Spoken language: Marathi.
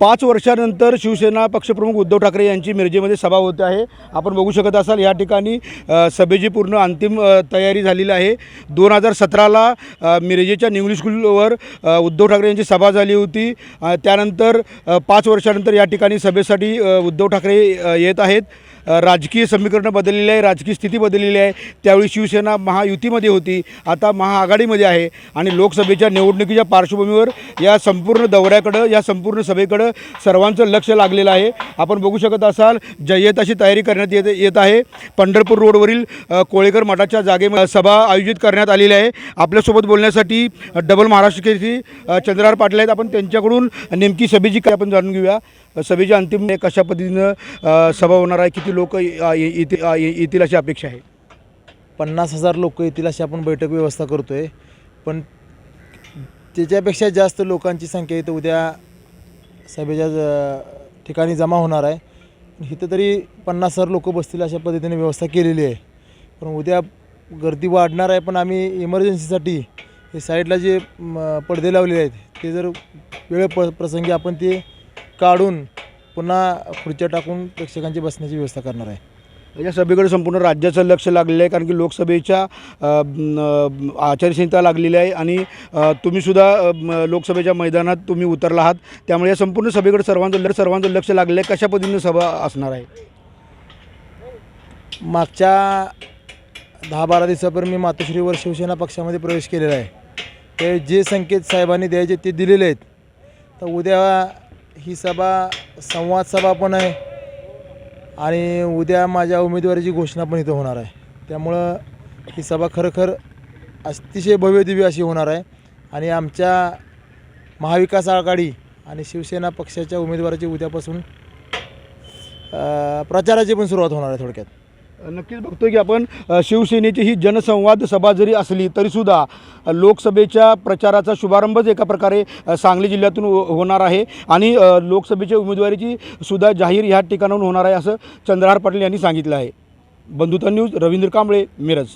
पाच वर्षानंतर शिवसेना पक्षप्रमुख उद्धव ठाकरे यांची मिरजेमध्ये सभा होते आहे. आपण बघू शकत असाल या ठिकाणी सभेची पूर्ण अंतिम तयारी झालेली आहे. दोन हजार सतराला मिरजेच्या निवली स्कूलवर उद्धव ठाकरे यांची सभा झाली होती. त्यानंतर पाच वर्षानंतर या ठिकाणी सभेसाठी उद्धव ठाकरे येत आहेत. राजकीय समीकरणं बदललेली आहे राजकीय स्थिती बदललेली आहे. त्यावेळी शिवसेना महायुतीमध्ये होती आता महाआघाडीमध्ये आहे. आणि लोकसभेच्या निवडणुकीच्या पार्श्वभूमीवर या संपूर्ण दौऱ्याकडं या संपूर्ण सभेकडं सर्वांचं लक्ष लागलेलं आहे. आपण बघू शकत असाल जय्यत अशी तयारी करण्यात येत येत आहे. पंढरपूर रोडवरील कोळेकर मठाच्या जागेमध्ये सभा आयोजित करण्यात आलेली आहे. आपल्यासोबत बोलण्यासाठी डबल महाराष्ट्र केसरी अ, पाटील आहेत. आपण त्यांच्याकडून नेमकी सभेची काय आपण जाणून घेऊया. सभेची अंतिम म्हणजे कशा पद्धतीनं सभा होणार आहे? किती लोक येतील ये- येतील अशी अपेक्षा आहे? पन्नास हजार लोक येतील अशी आपण बैठक व्यवस्था करतो आहे पण त्याच्यापेक्षा जास्त लोकांची संख्या इथं उद्या सभेच्या ठिकाणी जमा होणार आहे. इथं तरी पन्नास हजार लोक बसतील अशा पद्धतीने व्यवस्था केलेली आहे. पण उद्या गर्दी वाढणार आहे पण आम्ही इमर्जन्सीसाठी हे साईडला जे पडदे लावलेले आहेत ते जर वेळ प प्रसंगी आपण ते काढून पुन्हा खुर्च्या टाकून प्रेक्षकांची बसण्याची व्यवस्था करणार आहे. या सभेकडे संपूर्ण राज्याचं लक्ष लागलेलं आहे कारण की लोकसभेच्या आचारसंहिता लागलेली आहे आणि तुम्हीसुद्धा लोकसभेच्या मैदानात तुम्ही उतरला आहात. त्यामुळे या संपूर्ण सभेकडे सर्वांचं ल- सर्वांचं लक्ष लागलेलं आहे. कशा पद्धतीनं सभा असणार आहे? मागच्या दहा बारा दिवसापूर्वी मी मातोश्रीवर शिवसेना पक्षामध्ये प्रवेश केलेला आहे. ते जे संकेत साहेबांनी द्यायचे ते दिलेले आहेत. तर उद्या ही सभा संवाद सभा पण आहे. आणि उद्या माझ्या उमेदवारीची घोषणा पण इथं होणार आहे. त्यामुळं ही सभा खरोखर अतिशय भव्यदिव्य अशी होणार आहे. आणि आमच्या महाविकास आघाडी आणि शिवसेना पक्षाच्या उमेदवाराची उद्यापासून प्रचाराची पण सुरुवात होणार आहे थोडक्यात. नक्कीच बघतोय की आपण शिवसेनेची ही जनसंवाद सभा जरी असली तरीसुद्धा लोकसभेच्या प्रचाराचा शुभारंभच एका प्रकारे सांगली जिल्ह्यातून हो, होणार आहे. आणि लोकसभेच्या उमेदवारीची सुद्धा जाहीर ह्या ठिकाणाहून होणार आहे असं चंद्रहार पाटील यांनी सांगितलं आहे. बंधुता न्यूज रवींद्र कांबळे मिरज.